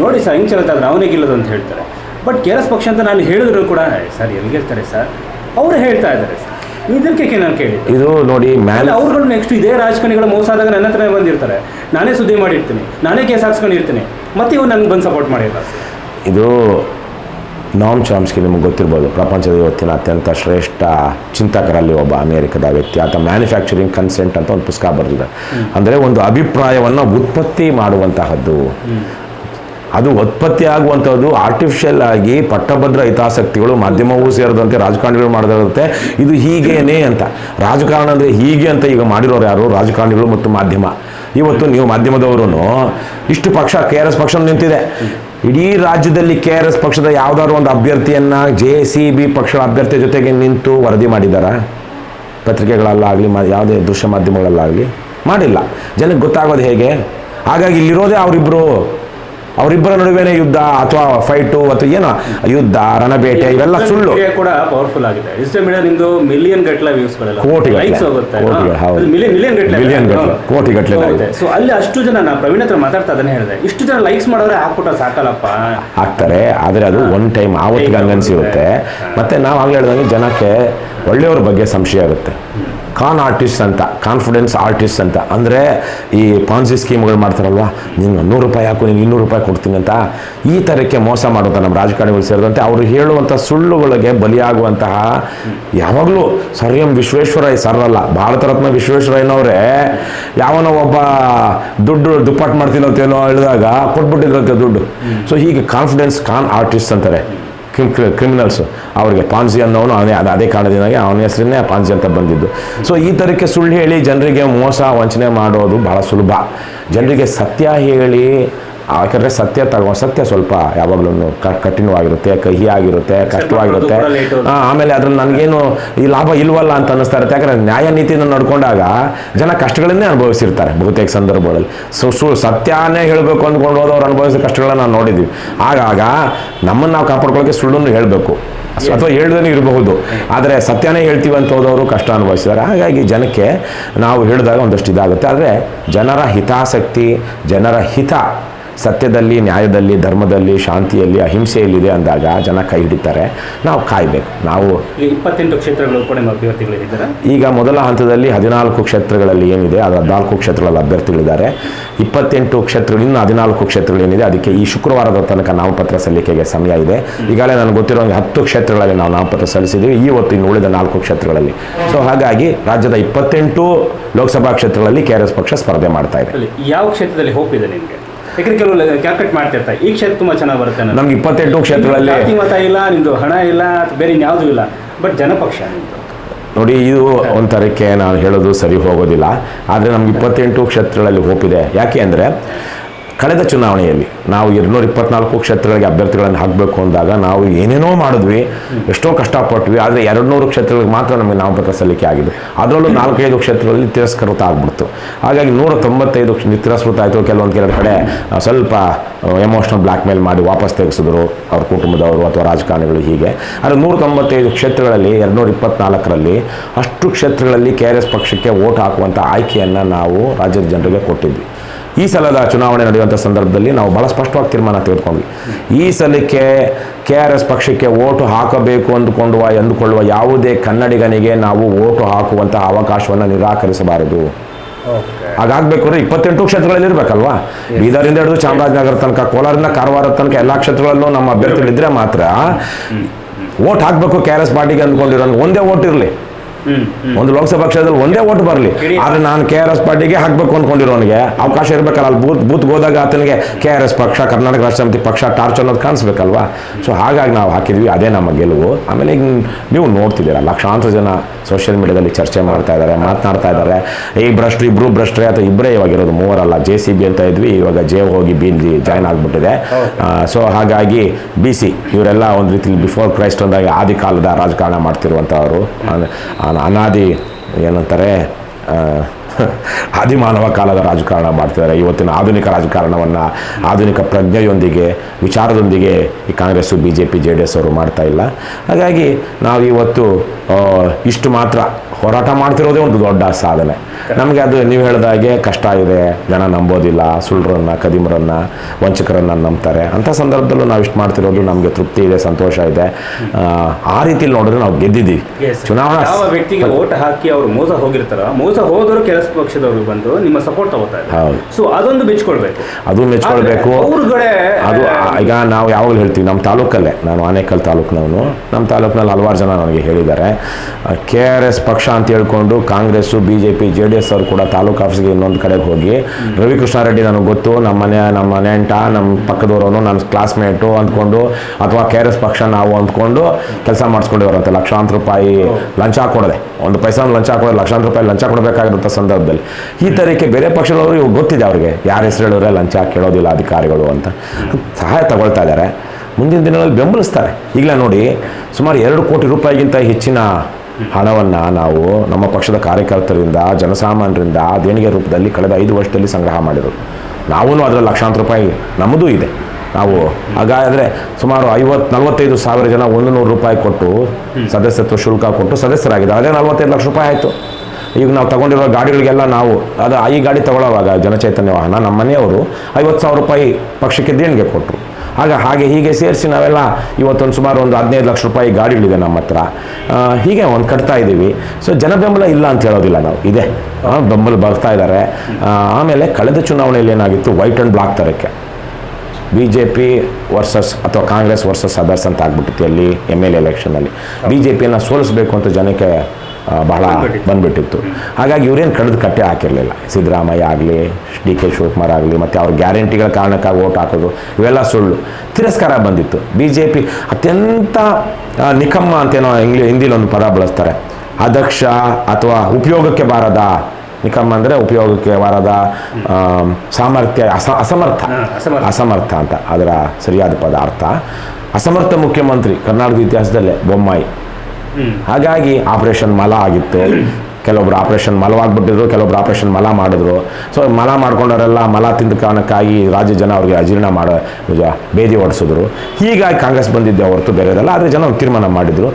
Speaker 1: ನೋಡಿ ಸರ್ ಹೆಂಗೆ ಚಲತಾ ಇದ್ದಾರೆ ಅವನೇ ಗೆಲ್ಲೋದು ಅಂತ ಹೇಳ್ತಾರೆ. ಬಟ್ ಕೆ ಎಸ್ ಪಕ್ಷ ಅಂತ ನಾನು ಹೇಳಿದ್ರು ಕೂಡ ಸರ್ ಎಲ್ಲಿ ಗೆಲ್ತಾರೆ ಸರ್? ಅವರು ಹೇಳ್ತಾ ಇದ್ದಾರೆ ಸರ್. ಇದಕ್ಕೆ ನಾನು ಕೇಳಿದ್ದೆ?
Speaker 2: ಇದು ನೋಡಿ
Speaker 1: ಮ್ಯಾಲೆ ಅವ್ರುಗಳು ನೆಕ್ಸ್ಟ್ ಇದೇ ರಾಜಕಾರಣಿಗಳ ಮೋಸ ಆದಾಗ ನನ್ನ ಹತ್ರ ಬಂದಿರ್ತಾರೆ. ನಾನೇ ಸುದ್ದಿ ಮಾಡಿರ್ತೀನಿ ನಾನೇ ಕೇಸ್ ಹಾಕ್ಸ್ಕೊಂಡಿರ್ತೀನಿ. ಮತ್ತೆ ಇವ್ರು ನನಗೆ ಬಂದು ಸಪೋರ್ಟ್ ಮಾಡಿಲ್ಲ.
Speaker 2: ಇದು ನಾಮ್ ಚಾಮ್ಸ್ಕಿ ನಿಮಗೆ ಗೊತ್ತಿರ್ಬೋದು ಪ್ರಪಂಚದ ಇವತ್ತಿನ ಅತ್ಯಂತ ಶ್ರೇಷ್ಠ ಚಿಂತಕರಲ್ಲಿ ಒಬ್ಬ ಅಮೇರಿಕದ ವ್ಯಕ್ತಿ. ಆತ ಮ್ಯಾನುಫ್ಯಾಕ್ಚರಿಂಗ್ ಕನ್ಸೆಂಟ್ ಅಂತ ಒಂದು ಪುಸ್ತಕ ಬರೆದಿದೆ. ಅಂದರೆ ಒಂದು ಅಭಿಪ್ರಾಯವನ್ನು ಉತ್ಪತ್ತಿ ಮಾಡುವಂತಹದ್ದು. ಅದು ಉತ್ಪತ್ತಿ ಆಗುವಂಥದ್ದು ಆರ್ಟಿಫಿಷಿಯಲ್ ಆಗಿ ಪಟ್ಟಭದ್ರ ಹಿತಾಸಕ್ತಿಗಳು ಮಾಧ್ಯಮವೂ ಸೇರಿದಂತೆ ರಾಜಕಾರಣಿಗಳು ಮಾಡಿದಂತೆ ಇದು ಹೀಗೇನೆ ಅಂತ. ರಾಜಕಾರಣ ಅಂದರೆ ಹೀಗೆ ಅಂತ ಈಗ ಮಾಡಿರೋರು ಯಾರು? ರಾಜಕಾರಣಿಗಳು ಮತ್ತು ಮಾಧ್ಯಮ. ಇವತ್ತು ನೀವು ಮಾಧ್ಯಮದವರು ಇಷ್ಟು ಪಕ್ಷ ಕೆ ಆರ್ ಎಸ್ ಪಕ್ಷ ನಿಂತಿದೆ. ಇಡೀ ರಾಜ್ಯದಲ್ಲಿ ಕೆ ಆರ್ ಎಸ್ ಪಕ್ಷದ ಯಾವ್ದಾದ್ರು ಒಂದು ಅಭ್ಯರ್ಥಿಯನ್ನ ಜೆ ಸಿ ಬಿ ಪಕ್ಷದ ಅಭ್ಯರ್ಥಿ ಜೊತೆಗೆ ನಿಂತು ವರದಿ ಮಾಡಿದ್ದಾರೆ ಪತ್ರಿಕೆಗಳಲ್ಲಾಗಲಿ, ಮಾ, ಯಾವುದೇ ದೃಶ್ಯ ಮಾಧ್ಯಮಗಳಲ್ಲಾಗಲಿ ಮಾಡಿಲ್ಲ. ಜನಕ್ಕೆ ಗೊತ್ತಾಗೋದು ಹೇಗೆ? ಹಾಗಾಗಿ ಇಲ್ಲಿರೋದೇ ಅವರಿಬ್ಬರು ಅವರಿಬ್ಬರ ನಡುವೆನೇ ಯುದ್ಧ ಅಥವಾ ಫೈಟು ಅಥವಾ ಏನೋ ಯುದ್ಧ ರಣಬೇಟೆ ಇವೆಲ್ಲ ಸುಳ್ಳು.
Speaker 1: ಕೂಡ ಪವರ್ಫುಲ್ ಆಗಿದೆ. ಮೀಡಿಯಾ ನಿಮ್ದು ಮಿಲಿಯನ್ ಗಟ್ಟಲೆ ವ್ಯೂಸ್ ಹೋಗುತ್ತೆ
Speaker 2: ಕೋಟಿಗಳು, ಹೌದು.
Speaker 1: ಮಿಲಿಯನ್ ಮಿಲಿಯನ್ ಗಟ್ಟಲೆ
Speaker 2: ಕೋಟಿ ಗಟ್ಟಲೆ,
Speaker 1: ಸೊ ಅಲ್ಲಿ ಅಷ್ಟು ಜನ ನಾ ಪ್ರವೀಣ್ ಹತ್ರ ಮಾತಾಡ್ತಾ ಅದನ್ನ ಹೇಳಿದೆ. ಇಷ್ಟು ಜನ ಲೈಕ್ಸ್ ಮಾಡೋರೆ ಹಾಕ್ಬಿಟ್ರೆ ಸಾಕಲ್ಲಪ್ಪ?
Speaker 2: ಹಾಕ್ತಾರೆ ಆದರೆ ಅದು ಒನ್ ಟೈಮ್ ಆವತ್ತಿಗೆ ಹಂಗನ್ಸಿರುತ್ತೆ. ಮತ್ತೆ ನಾವು ಆಗ್ಲೇ ಹೇಳ್ದಂಗೆ ಜನಕ್ಕೆ ಒಳ್ಳೆಯವ್ರ ಬಗ್ಗೆ ಸಂಶಯ ಆಗುತ್ತೆ ಕಾನ್ ಆರ್ಟಿಸ್ಟ್ ಅಂತ ಕಾನ್ಫಿಡೆನ್ಸ್ ಆರ್ಟಿಸ್ಟ್ ಅಂತ. ಅಂದರೆ ಈ ಪಾನ್ಸಿ ಸ್ಕೀಮ್ಗಳು ಮಾಡ್ತಾರಲ್ವ? ನೀನು ನೂರು ರೂಪಾಯಿ ಹಾಕು, ನೀನು ಇನ್ನೂರು ರೂಪಾಯಿ ಕೊಡ್ತೀನಿ ಅಂತ. ಈ ಥರಕ್ಕೆ ಮೋಸ ಮಾಡೋದು ನಮ್ಮ ರಾಜಕಾರಣಿಗಳು ಸೇರಿದಂತೆ ಅವರು ಹೇಳುವಂಥ ಸುಳ್ಳುಗಳಿಗೆ ಬಲಿಯಾಗುವಂತಹ ಯಾವಾಗಲೂ ಸರ್ ಎಂ ವಿಶ್ವೇಶ್ವರಯ್ಯ ಸರ್ ಅಲ್ಲ ಭಾರತ ರತ್ನ ವಿಶ್ವೇಶ್ವರಯ್ಯನವರೇ, ಯಾವನೋ ಒಬ್ಬ ದುಡ್ಡು ದುಪ್ಪಟ್ಟು ಮಾಡ್ತೀನಿ ಅಂತೇನೋ ಹೇಳಿದಾಗ ಕೊಟ್ಬಿಟ್ಟಿದ್ರಂತೆ ದುಡ್ಡು. ಸೊ ಹೀಗೆ ಕಾನ್ಫಿಡೆನ್ಸ್ ಕಾನ್ ಆರ್ಟಿಸ್ಟ್ ಅಂತಾರೆ. ಕ್ರಿಮಿನಲ್ಸು ಅವರಿಗೆ ಪಾನ್ಸಿ ಅನ್ನೋನು ಅವನೇ. ಅದು ಕಾರಣದಿಂದಾಗಿ ಅವನ ಹೆಸರನ್ನೇ ಪಾನ್ಸಿ ಅಂತ ಬಂದಿದ್ದು. ಸೊ ಈ ಥರಕ್ಕೆ ಸುಳ್ಳು ಹೇಳಿ ಜನರಿಗೆ ಮೋಸ ವಂಚನೆ ಮಾಡೋದು ಬಹಳ ಸುಲಭ. ಜನರಿಗೆ ಸತ್ಯ ಹೇಳಿ ಯಾಕಂದರೆ ಸತ್ಯ ತಗೋ ಸತ್ಯ ಸ್ವಲ್ಪ ಯಾವಾಗಲೂ ಕಠಿಣವಾಗಿರುತ್ತೆ ಕಹಿ ಆಗಿರುತ್ತೆ ಕಷ್ಟವಾಗಿರುತ್ತೆ. ಆಮೇಲೆ ಅದ್ರಲ್ಲಿ ನನಗೇನು ಈ ಲಾಭ ಇಲ್ವಲ್ಲ ಅಂತ ಅನ್ನಿಸ್ತಾ ಇರುತ್ತೆ. ಯಾಕಂದರೆ ನ್ಯಾಯ ನೀತಿನ ನಡ್ಕೊಂಡಾಗ ಜನ ಕಷ್ಟಗಳನ್ನೇ ಅನುಭವಿಸಿರ್ತಾರೆ. ಬಹುತೇಕ ಸಂದರ್ಭಗಳಲ್ಲಿ. ಸೊ ಸು ಸತ್ಯನೇ ಹೇಳಬೇಕು ಅಂದ್ಕೊಂಡು ಹೋದವ್ರು ಅನುಭವಿಸಿದ ಕಷ್ಟಗಳನ್ನ ನಾವು ನೋಡಿದ್ದೀವಿ ಆಗಾಗ ನಮ್ಮನ್ನು ನಾವು ಕಾಪಾಡ್ಕೊಳ್ಳೋಕೆ ಸುಳ್ಳನ್ನು ಹೇಳಬೇಕು. ಅಥವಾ ಹೇಳ್ದೇ ಇರಬಹುದು. ಆದರೆ ಸತ್ಯನೇ ಹೇಳ್ತೀವಿ ಅಂತ ಹೋದವರು ಕಷ್ಟ ಅನುಭವಿಸಿದ್ದಾರೆ. ಹಾಗಾಗಿ ಜನಕ್ಕೆ ನಾವು ಹೇಳಿದಾಗ ಒಂದಷ್ಟು ಇದಾಗುತ್ತೆ. ಆದರೆ ಜನರ ಹಿತಾಸಕ್ತಿ ಜನರ ಹಿತ ಸತ್ಯದಲ್ಲಿ ನ್ಯಾಯದಲ್ಲಿ ಧರ್ಮದಲ್ಲಿ ಶಾಂತಿಯಲ್ಲಿ ಅಹಿಂಸೆಯಲ್ಲಿದೆ ಅಂದಾಗ ಜನ ಕೈ ಹಿಡಿತಾರೆ. ನಾವು ಕಾಯಬೇಕು. ನಾವು
Speaker 1: ಇಪ್ಪತ್ತೆಂಟು ಕ್ಷೇತ್ರಗಳು ಅಭ್ಯರ್ಥಿಗಳಿದ್ದಾರೆ
Speaker 2: ಈಗ ಮೊದಲ ಹಂತದಲ್ಲಿ ಹದಿನಾಲ್ಕು ಕ್ಷೇತ್ರಗಳಲ್ಲಿ ಏನಿದೆ ಅದು ಹದಿನಾಲ್ಕು ಕ್ಷೇತ್ರಗಳಲ್ಲಿ ಅಭ್ಯರ್ಥಿಗಳಿದ್ದಾರೆ. ಇಪ್ಪತ್ತೆಂಟು ಕ್ಷೇತ್ರಗಳಿಂದ ಹದಿನಾಲ್ಕು ಕ್ಷೇತ್ರಗಳೇನಿದೆ ಅದಕ್ಕೆ ಈ ಶುಕ್ರವಾರದ ತನಕ ನಾಮಪತ್ರ ಸಲ್ಲಿಕೆಗೆ ಸಮಯ ಇದೆ. ಈಗಾಗಲೇ ನನಗೆ ಗೊತ್ತಿರೋ ಹತ್ತು ಕ್ಷೇತ್ರಗಳಲ್ಲಿ ನಾವು ನಾಮಪತ್ರ ಸಲ್ಲಿಸಿದ್ದೀವಿ. ಈ ಹೊತ್ತು ಇನ್ನು ಉಳಿದ ನಾಲ್ಕು ಕ್ಷೇತ್ರಗಳಲ್ಲಿ. ಸೊ ಹಾಗಾಗಿ ರಾಜ್ಯದ ಇಪ್ಪತ್ತೆಂಟು ಲೋಕಸಭಾ ಕ್ಷೇತ್ರಗಳಲ್ಲಿ ಕೆ ಆರ್ ಎಸ್ ಪಕ್ಷ ಸ್ಪರ್ಧೆ ಮಾಡ್ತಾ ಇದೆ.
Speaker 1: ಯಾವ ಕ್ಷೇತ್ರದಲ್ಲಿ ಹೋಗಿದೆ ಇದೆ ನಿಮಗೆ? ಯಾಕಂದ್ರೆ ಕೆಲವು ಕ್ಯಾಲ್ಕುಲೇಟ್ ಮಾಡ್ತಿರ್ತಾರೆ ಈ ಕ್ಷೇತ್ರ ತುಂಬಾ ಚೆನ್ನಾಗಿ ಬರುತ್ತೆ.
Speaker 2: ನಮ್ಗೆ ಇಪ್ಪತ್ತೆಂಟು ಕ್ಷೇತ್ರಗಳಲ್ಲಿ
Speaker 1: ಮತ ಇಲ್ಲ ನಿಮ್ದು ಹಣ ಇಲ್ಲ ಬೇರೆ ಇನ್ಯಾವುದೂ ಇಲ್ಲ ಬಟ್ ಜನಪಕ್ಷ
Speaker 2: ನೋಡಿ ಇದು ಒಂಥರಕ್ಕೆ ನಾನು ಹೇಳೋದು ಸರಿ ಹೋಗೋದಿಲ್ಲ. ಆದರೆ ನಮ್ಗೆ ಇಪ್ಪತ್ತೆಂಟು ಕ್ಷೇತ್ರಗಳಲ್ಲಿ ಹೋಪಿದೆ ಯಾಕೆ ಅಂದರೆ ಕಳೆದ ಚುನಾವಣೆಯಲ್ಲಿ ನಾವು ಎರಡುನೂರ ಇಪ್ಪತ್ನಾಲ್ಕು ಕ್ಷೇತ್ರಗಳಿಗೆ ಅಭ್ಯರ್ಥಿಗಳನ್ನು ಹಾಕಬೇಕು ಅಂದಾಗ ನಾವು ಏನೇನೋ ಮಾಡಿದ್ವಿ, ಎಷ್ಟೋ ಕಷ್ಟಪಟ್ವಿ, ಆದರೆ ಎರಡು ನೂರು ಕ್ಷೇತ್ರಗಳಿಗೆ ಮಾತ್ರ ನಮಗೆ ನಾಮಪತ್ರ ಸಲ್ಲಿಕೆ ಆಗಿದೆ. ಅದರಲ್ಲೂ ನಾಲ್ಕೈದು ಕ್ಷೇತ್ರಗಳಲ್ಲಿ ತಿರಸ್ಕೃತ ಆಗ್ಬಿಡ್ತು. ಹಾಗಾಗಿ ನೂರ ತೊಂಬತ್ತೈದು ತಿರಸ್ಕೃತ ಆಯಿತು. ಕೆಲವೊಂದು ಕೆಲವು ಕಡೆ ಸ್ವಲ್ಪ ಎಮೋಷನಲ್ ಬ್ಲ್ಯಾಕ್ ಮೇಲ್ ಮಾಡಿ ವಾಪಸ್ ತೆಗೆಸಿದ್ರು ಅವ್ರ ಕುಟುಂಬದವರು ಅಥವಾ ರಾಜಕಾರಣಿಗಳು ಹೀಗೆ. ಆದರೆ ನೂರ ತೊಂಬತ್ತೈದು ಕ್ಷೇತ್ರಗಳಲ್ಲಿ, ಎರಡುನೂರ ಇಪ್ಪತ್ನಾಲ್ಕರಲ್ಲಿ ಅಷ್ಟು ಕ್ಷೇತ್ರಗಳಲ್ಲಿ ಕೆ ಆರ್ ಎಸ್ ಪಕ್ಷಕ್ಕೆ ವೋಟ್ ಹಾಕುವಂಥ ಆಯ್ಕೆಯನ್ನು ನಾವು ರಾಜ್ಯದ ಜನರಿಗೆ ಕೊಟ್ಟಿದ್ವಿ. ಈ ಸಲದ ಚುನಾವಣೆ ನಡೆಯುವಂಥ ಸಂದರ್ಭದಲ್ಲಿ ನಾವು ಭಾಳ ಸ್ಪಷ್ಟವಾಗಿ ತೀರ್ಮಾನ ತೆಗೆದುಕೊಂಡ್ವಿ. ಈ ಸಲಕ್ಕೆ ಕೆ ಆರ್ ಎಸ್ ಪಕ್ಷಕ್ಕೆ ಓಟು ಹಾಕಬೇಕು ಅಂದುಕೊಂಡುವ ಎಂದುಕೊಳ್ಳುವ ಯಾವುದೇ ಕನ್ನಡಿಗನಿಗೆ ನಾವು ಓಟು ಹಾಕುವಂತಹ ಅವಕಾಶವನ್ನು ನಿರಾಕರಿಸಬಾರದು. ಹಾಗಾಗಬೇಕು ಅಂದರೆ ಇಪ್ಪತ್ತೆಂಟು ಕ್ಷೇತ್ರಗಳಲ್ಲಿ ಇರಬೇಕಲ್ವಾ? ಬೀದರಿಂದ ಹಿಡಿದು ಚಾಮರಾಜನಗರ ತನಕ ಕೋಲಾರಿಂದ ಕಾರವಾರ ತನಕ ಎಲ್ಲ ಕ್ಷೇತ್ರಗಳಲ್ಲೂ ನಮ್ಮ ಅಭ್ಯರ್ಥಿಗಳಿದ್ರೆ ಮಾತ್ರ ಓಟ್ ಹಾಕಬೇಕು ಕೆ ಆರ್ ಎಸ್ ಪಾರ್ಟಿಗೆ ಅಂದ್ಕೊಂಡಿರೋ ಒಂದೇ ಓಟ್ ಇರಲಿ. ಒಂದು ಲೋಕಸಭಾ ಕ್ಷೇತ್ರದಲ್ಲಿ ಒಂದೇ ಓಟ್ ಬರಲಿ. ಆದ್ರೆ ನಾನು ಕೆ ಆರ್ ಎಸ್ ಪಾರ್ಟಿಗೆ ಹಾಕಬೇಕು ಅಂದ್ಕೊಂಡಿರೋನಿಗೆ ಅವಕಾಶ ಇರಬೇಕಲ್ಲ ಅಲ್ಲಿ ಬೂತ್ ಬೂತ್ಗೆ ಹೋದಾಗ ಆತನಿಗೆ ಕೆ ಆರ್ ಎಸ್ ಪಕ್ಷ ಕರ್ನಾಟಕ ರಾಷ್ಟ್ರ ಸಮಿತಿ ಪಕ್ಷ ಟಾರ್ಚ್ ಅನ್ನೋದು ಕಾಣಿಸ್ಬೇಕಲ್ವಾ? ಸೊ ಹಾಗಾಗಿ ನಾವು ಹಾಕಿದ್ವಿ ಅದೇ ನಮ್ಮ ಗೆಲುವು. ಆಮೇಲೆ ಈಗ ನೀವು ನೋಡ್ತಿದ್ದೀರ ಲಕ್ಷಾಂತರ ಜನ ಸೋಷಿಯಲ್ ಮೀಡಿಯಾದಲ್ಲಿ ಚರ್ಚೆ ಮಾಡ್ತಾ ಇದ್ದಾರೆ ಮಾತನಾಡ್ತಾ ಇದ್ದಾರೆ. ಈ ಭ್ರಷ್ಟ್ರು ಇಬ್ಬರು ಭ್ರಷ್ಟ್ರೆ ಅಥವಾ ಇಬ್ಬರೇ ಇವಾಗಿರೋದು ಮೂವರಲ್ಲ ಜೆ ಸಿ ಬಿ ಅಂತ ಇದ್ವಿ ಇವಾಗ ಜೆ ಹೋಗಿ ಬಿ ಜಾಯ್ನ್ ಆಗಿಬಿಟ್ಟಿದೆ. ಸೊ ಹಾಗಾಗಿ ಬಿ ಸಿ ಇವರೆಲ್ಲ ಒಂದು ರೀತಿಲಿ ಬಿಫೋರ್ ಕ್ರೈಸ್ಟ್ ಅಂದಾಗ ಆದಿ ಕಾಲದ ರಾಜಕಾರಣ ಮಾಡ್ತಿರುವಂಥವ್ರು ಅನ- ಅನಾದಿ ಏನಂತಾರೆ ಆದಿಮಾನವ ಕಾಲದ ರಾಜಕಾರಣ ಮಾಡ್ತಿದ್ದಾರೆ. ಇವತ್ತಿನ ಆಧುನಿಕ ರಾಜಕಾರಣವನ್ನು, ಆಧುನಿಕ ಪ್ರಜ್ಞೆಯೊಂದಿಗೆ, ವಿಚಾರದೊಂದಿಗೆ ಈ Congress B J P J D S ಅವರು ಮಾಡ್ತಾ ಇಲ್ಲ. ಹಾಗಾಗಿ ನಾವು ಇವತ್ತು ಇಷ್ಟು ಮಾತ್ರ ಹೋರಾಟ ಮಾಡ್ತಿರೋದೇ ಒಂದು ದೊಡ್ಡ ಸಾಧನೆ. ನಮಗೆ ಅದು ನೀವು ಹೇಳಿದ ಹಾಗೆ ಕಷ್ಟ ಇದೆ ಜನ ನಂಬೋದಿಲ್ಲ ಸುಳ್ಳರನ್ನ ಕದಿಮರನ್ನ ವಂಚಕರನ್ನ ನಂಬ್ತಾರೆ. ಅಂಥ ಸಂದರ್ಭದಲ್ಲೂ ನಾವು ಇಷ್ಟು ಮಾಡ್ತಿರೋದು ನಮಗೆ ತೃಪ್ತಿ ಇದೆ ಸಂತೋಷ ಇದೆ. ಆ, ರೀತಿಯಲ್ಲಿ ರೀತಿಲಿ ನೋಡಿದ್ರೆ ನಾವು ಗೆದ್ದಿದ್ದೀವಿ. ಚುನಾವಣಾ
Speaker 1: ಯಾವ ವ್ಯಕ್ತಿಗೆ ಓಟ್ ಹಾಕಿ ಅವರು ಮೋಸ ಹೋಗಿರ್ತಾರ ಮೋಸ ಹೋದರೂ ಕೆಲಸ ಪಕ್ಷದವರು ಬಂದು ನಿಮ್ಮ ಸಪೋರ್ಟ್ ತಗೋತಾರೆ
Speaker 2: ಹೌದು.
Speaker 1: ಸೊ ಅದೊಂದು ಮೆಚ್ಕೊಳ್ಬೇಕು.
Speaker 2: ಅದು ಮೆಚ್ಕೊಳ್ಬೇಕು. ಅದು ಈಗ ನಾವು ಯಾವಾಗಲೂ ಹೇಳ್ತೀವಿ ನಮ್ಮ ತಾಲೂಕಲ್ಲೇ ನಾನು ಆನೇಕಲ್ ತಾಲೂಕಿನವನು ನಮ್ಮ ತಾಲೂಕಿನಲ್ಲಿ ಹಲವಾರು ಜನ ನನಗೆ ಹೇಳಿದ್ದಾರೆ ಕೆ ಆರ್ ಎಸ್ ಪಕ್ಷ ಅಂತ ಹೇಳ್ಕೊಂಡು Congress B J P J D S ಅವರು ಕೂಡ ತಾಲೂಕು ಆಫೀಸ್ಗೆ ಇನ್ನೊಂದು ಕಡೆಗೆ ಹೋಗಿ ರವಿಕೃಷ್ಣಾರೆಡ್ಡಿ ನನಗೆ ಗೊತ್ತು ನಮ್ಮ ಮನೆ ನಮ್ಮ ಮನೆ ಅಂಟ ನಮ್ಮ ಪಕ್ಕದವರವನು ನನ್ನ ಕ್ಲಾಸ್ಮೇಟು ಅಂದ್ಕೊಂಡು ಅಥವಾ ಕೆ ಆರ್ ಎಸ್ ಪಕ್ಷ ನಾವು ಅಂದ್ಕೊಂಡು ಕೆಲಸ ಮಾಡಿಸ್ಕೊಂಡಿವ್ರಂತೆ ಲಕ್ಷಾಂತರ ರೂಪಾಯಿ ಲಂಚ ಕೊಡದೆ. ಒಂದು ಪೈಸಾ ಲಂಚ ಕೊಡೋದು, ಲಕ್ಷಾಂತರ ರೂಪಾಯಿ ಲಂಚ ಕೊಡಬೇಕಾಗಿರುವಂಥ ಸಂದರ್ಭದಲ್ಲಿ. ಈ ಥರಕ್ಕೆ ಬೇರೆ ಪಕ್ಷದವರು ಇವಾಗ ಗೊತ್ತಿದೆ ಅವ್ರಿಗೆ. ಯಾರ ಹೆಸರು ಹೇಳಿದ್ರೆ ಲಂಚ ಕೇಳೋದಿಲ್ಲ ಅಧಿಕಾರಿಗಳು ಅಂತ. ಸಹಾಯ ತಗೊಳ್ತಾ ಇದ್ದಾರೆ ಮುಂದಿನ ದಿನಗಳಲ್ಲಿ ಬೆಂಬಲಿಸ್ತಾರೆ. ಈಗಲೇ ನೋಡಿ, ಸುಮಾರು ಎರಡು ಕೋಟಿ ರೂಪಾಯಿಗಿಂತ ಹೆಚ್ಚಿನ ಹಣವನ್ನು ನಾವು ನಮ್ಮ ಪಕ್ಷದ ಕಾರ್ಯಕರ್ತರಿಂದ, ಜನಸಾಮಾನ್ಯರಿಂದ ದೇಣಿಗೆ ರೂಪದಲ್ಲಿ ಕಳೆದ ಐದು ವರ್ಷದಲ್ಲಿ ಸಂಗ್ರಹ ಮಾಡಿದರು ನಾವೂ ಅದರ ಲಕ್ಷಾಂತರ ರೂಪಾಯಿ ನಮ್ಮದೂ ಇದೆ. ನಾವು ಹಾಗಾದರೆ ಸುಮಾರು ಐವತ್ತು ನಲವತ್ತೈದು ಸಾವಿರ ಜನ ಒಂದು ನೂರು ರೂಪಾಯಿ ಕೊಟ್ಟು ಸದಸ್ಯತ್ವ ಶುಲ್ಕ ಕೊಟ್ಟು ಸದಸ್ಯರಾಗಿದ್ದಾರೆ. ಅದೇ ನಲವತ್ತೈದು ಲಕ್ಷ ರೂಪಾಯಿ ಆಯಿತು. ಈಗ ನಾವು ತಗೊಂಡಿರೋ ಗಾಡಿಗಳಿಗೆಲ್ಲ ನಾವು, ಅದು ಈ ಗಾಡಿ ತಗೊಳ್ಳೋವಾಗ ಜನಚೈತನ್ಯ ವಾಹನ ನಮ್ಮ ಮನೆಯವರು ಐವತ್ತು ಸಾವಿರ ರೂಪಾಯಿ ಪಕ್ಷಕ್ಕೆ ದೇಣಿಗೆ ಕೊಟ್ಟರು ಆಗ ಹಾಗೆ ಹೀಗೆ ಸೇರಿಸಿ ನಾವೆಲ್ಲ ಇವತ್ತೊಂದು ಸುಮಾರು ಒಂದು ಹದಿನೈದು ಲಕ್ಷ ರೂಪಾಯಿ ಗಾಡಿಗಳಿದೆ ನಮ್ಮ ಹತ್ರ. ಹೀಗೆ ಒಂದು ಕಟ್ತಾ ಇದ್ದೀವಿ. ಸೊ ಜನ ಬೆಂಬಲ ಇಲ್ಲ ಅಂತ ಹೇಳೋದಿಲ್ಲ ನಾವು. ಇದೆ. ಬೆಂಬಲ ಬರ್ತಾ ಇದ್ದಾರೆ. ಆಮೇಲೆ ಕಳೆದ ಚುನಾವಣೆಯಲ್ಲಿ ಏನಾಗಿತ್ತು? ವೈಟ್ ಆ್ಯಂಡ್ ಬ್ಲಾಕ್ ತರಕ್ಕೆ. ಬಿ ಜೆ ಪಿ ವರ್ಸಸ್ ಅಥವಾ ಕಾಂಗ್ರೆಸ್ ವರ್ಸಸ್ ಅದರ್ಸ್ ಅಂತ ಆಗ್ಬಿಟ್ಟಿತ್ತು ಅಲ್ಲಿ ಎಂ ಎಲ್ ಎಲೆಕ್ಷನಲ್ಲಿ ಬಿ ಜೆ ಪಿಯನ್ನು ಸೋಲಿಸಬೇಕು ಅಂತ ಜನಕ್ಕೆ ಬಹಳ
Speaker 1: ಬಂದ್ಬಿಟ್ಟಿತ್ತು.
Speaker 2: ಹಾಗಾಗಿ ಇವರೇನು ಕಳೆದು ಕಟ್ಟೆ ಹಾಕಿರಲಿಲ್ಲ. ಸಿದ್ದರಾಮಯ್ಯ ಆಗಲಿ ಡಿ ಕೆ ಶಿವಕುಮಾರ್ ಆಗಲಿ ಮತ್ತು ಅವ್ರ ಗ್ಯಾರಂಟಿಗಳ ಕಾರಣಕ್ಕಾಗಿ ಓಟ್ ಹಾಕೋದು ಇವೆಲ್ಲ ಸುಳ್ಳು. ತಿರಸ್ಕಾರ ಬಂದಿತ್ತು. ಬಿ ಜೆ ಪಿ ಅತ್ಯಂತ ನಿಕಮ್ಮ ಅಂತೇನೋ ಇಂಗ್ಲಿ ಹಿಂದಿಲೊಂದು ಪದ ಬಳಸ್ತಾರೆ. ಅದಕ್ಷ ಅಥವಾ ಉಪಯೋಗಕ್ಕೆ ಬಾರದ ನಿಕಮ್ಮ ಅಂದರೆ ಉಪಯೋಗಕ್ಕೆ ಬಾರದ ಸಾಮರ್ಥ್ಯ ಅಸ ಅಸಮರ್ಥ.
Speaker 1: ಅಸಮರ್ಥ.
Speaker 2: ಅಂತ. ಅದರ ಸರಿಯಾದ ಪದ ಅರ್ಥ ಅಸಮರ್ಥ ಮುಖ್ಯಮಂತ್ರಿ ಕರ್ನಾಟಕದ ಇತಿಹಾಸದಲ್ಲೇ ಬೊಮ್ಮಾಯಿ. ಹಾಗಾಗಿ ಆಪರೇಷನ್ ಮಲ ಆಗಿತ್ತು. ಕೆಲವೊಬ್ರು ಆಪರೇಷನ್ ಮಲವಾಗ್ಬಿಟ್ಟಿದ್ರು, ಕೆಲವೊಬ್ರು ಆಪರೇಷನ್ ಮಲ ಮಾಡಿದ್ರು. ಸೊ ಮಲ ಮಾಡ್ಕೊಂಡವರೆಲ್ಲ ಮಲ ತಿಂದ ಕಾರಣಕ್ಕಾಗಿ ರಾಜ್ಯ ಜನ ಅವ್ರಿಗೆ ಅಜೀರ್ಣ ಮಾಡೋ ಬೇದಿ ಹೊಡಿಸಿದ್ರು ಹೀಗಾಗಿ ಕಾಂಗ್ರೆಸ್ ಬಂದಿದ್ದೆ ಹೊರತು ಬೇರೆದಲ್ಲ ಆದರೆ ಜನ ತೀರ್ಮಾನ ಮಾಡಿದರು.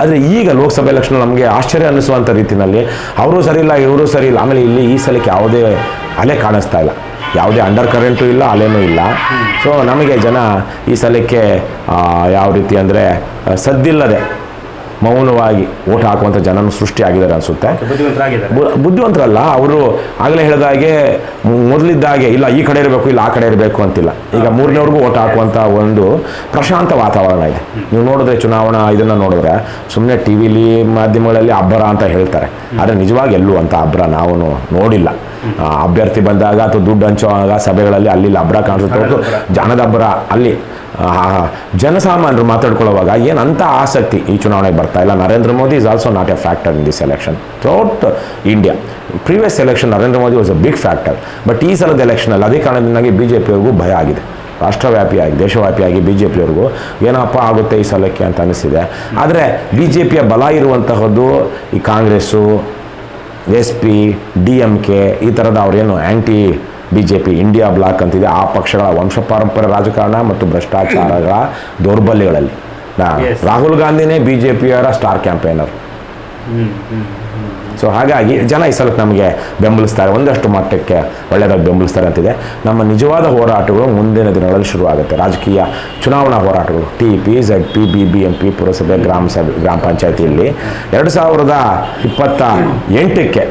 Speaker 2: ಆದರೆ ಈಗ ಲೋಕಸಭೆ ಎಲೆಕ್ಷನ್ ನಮಗೆ ಆಶ್ಚರ್ಯ ಅನ್ನಿಸುವಂಥ ರೀತಿಯಲ್ಲಿ ಅವರು ಸರಿ ಇಲ್ಲ, ಇವರು ಸರಿ ಇಲ್ಲ, ಆಮೇಲೆ ಇಲ್ಲಿ ಈ ಸಲಕ್ಕೆ ಯಾವುದೇ ಅಲೆ ಕಾಣಿಸ್ತಾ ಇಲ್ಲ. ಯಾವುದೇ ಅಂಡರ್ ಕರೆಂಟು ಇಲ್ಲ, ಅಲೆನೂ ಇಲ್ಲ. ಸೊ ನಮಗೆ ಜನ ಈ ಸಲಕ್ಕೆ ಯಾವ ರೀತಿ ಅಂದರೆ, ಸದ್ದಿಲ್ಲದೆ ಮೌನವಾಗಿ ಓಟ್ ಹಾಕುವಂಥ ಜನನು ಸೃಷ್ಟಿಯಾಗಿದ್ದಾರೆ ಅನಿಸುತ್ತೆ.
Speaker 1: ಬುದ್ಧಿವಂತರಾಗಿದ್ದಾರೆ.
Speaker 2: ಬು- ಬುದ್ಧಿವಂತರಲ್ಲ ಅವರು ಆಗಲೇ ಹೇಳಿದಾಗೆ ಮೊದಲಿದ್ದಾಗೆ ಇಲ್ಲ ಈ ಕಡೆ ಇರಬೇಕು ಇಲ್ಲ ಆ ಕಡೆ ಇರಬೇಕು ಅಂತಿಲ್ಲ. ಈಗ ಮೂರನೇವರೆಗೂ ಓಟ್ ಹಾಕುವಂಥ ಒಂದು ಪ್ರಶಾಂತ ವಾತಾವರಣ ಇದೆ. ನೀವು ನೋಡಿದ್ರೆ ಚುನಾವಣಾ ಇದನ್ನು ನೋಡಿದ್ರೆ ಸುಮ್ಮನೆ ಟಿ ವಿಲಿ ಮಾಧ್ಯಮಗಳಲ್ಲಿ ಅಬ್ಬರ ಅಂತ ಹೇಳ್ತಾರೆ. ಆದರೆ ನಿಜವಾಗಿ ಎಲ್ಲೂ ಅಂತ ಅಬ್ಬರ ನಾವು ನೋಡಿಲ್ಲ. ಅಭ್ಯರ್ಥಿ ಬಂದಾಗ ಅಥವಾ ದುಡ್ಡು ಹಂಚುವಾಗ ಸಭೆಗಳಲ್ಲಿ ಅಲ್ಲಿ ಅಬ್ಬರ ಕಾಣಿಸುತ್ತೆ. ಜನದ ಅಬ್ಬರ ಅಲ್ಲಿ ಜನಸಾಮಾನ್ಯರು ಮಾತಾಡ್ಕೊಳ್ಳುವಾಗ ಏನಂತ ಆಸಕ್ತಿ ಈ ಚುನಾವಣೆಗೆ ಬರ್ತಾ ಇಲ್ಲ. Narendra Modi is also not a factor in this election throughout India previous election Narendra Modi was a big factor but ಈ ಸಲದ ಎಲೆಕ್ಷನಲ್ಲಿ ಅದೇ ಕಾರಣದಿಂದಾಗಿ ಬಿ ಜೆ ಪಿಯವ್ರಿಗೂ ಭಯ ಆಗಿದೆ. ರಾಷ್ಟ್ರವ್ಯಾಪಿಯಾಗಿ ದೇಶವ್ಯಾಪಿಯಾಗಿ ಬಿ ಜೆ ಪಿಯವ್ರಿಗೂ ಏನಪ್ಪ ಆಗುತ್ತೆ ಈ ಸಲಕ್ಕೆ ಅಂತ ಅನಿಸಿದೆ. ಆದರೆ ಬಿ ಜೆ ಪಿಯ ಬಲ ಇರುವಂತಹದ್ದು ಈ Congress, S P, D M K ಈ ಥರದ ಅವರೇನು anti B J P India bloc ಅಂತಿದೆ. ಆ ಪಕ್ಷಗಳ ವಂಶಪಾರಂಪರ್ಯ ರಾಜಕಾರಣ ಮತ್ತು ಭ್ರಷ್ಟಾಚಾರಗಳ ದೌರ್ಬಲ್ಯಗಳಲ್ಲಿ. ರಾಹುಲ್ ಗಾಂಧಿನೇ ಬಿ ಜೆ ಪಿಯವರ ಸ್ಟಾರ್ ಕ್ಯಾಂಪೇನರ್ ಸೊ ಹಾಗಾಗಿ ಜನ ಈ ಸಲಕ್ಕೆ ನಮಗೆ ಬೆಂಬಲಿಸ್ತಾರೆ. ಒಂದಷ್ಟು ಮಟ್ಟಕ್ಕೆ ಒಳ್ಳೆಯದಾಗಿ ಬೆಂಬಲಿಸ್ತಾರೆ ಅಂತಿದೆ. ನಮ್ಮ ನಿಜವಾದ ಹೋರಾಟಗಳು ಮುಂದಿನ ದಿನಗಳಲ್ಲಿ ಶುರುವಾಗುತ್ತೆ. ರಾಜಕೀಯ ಚುನಾವಣಾ ಹೋರಾಟಗಳು. T P Z P B B M P ಪುರಸಭೆ ಗ್ರಾಮ ಸಭೆ ಗ್ರಾಮ ಪಂಚಾಯತಿಯಲ್ಲಿ ಎರಡು ಸಾವಿರದ ಇಪ್ಪತ್ತ ಎಂಟಕ್ಕೆ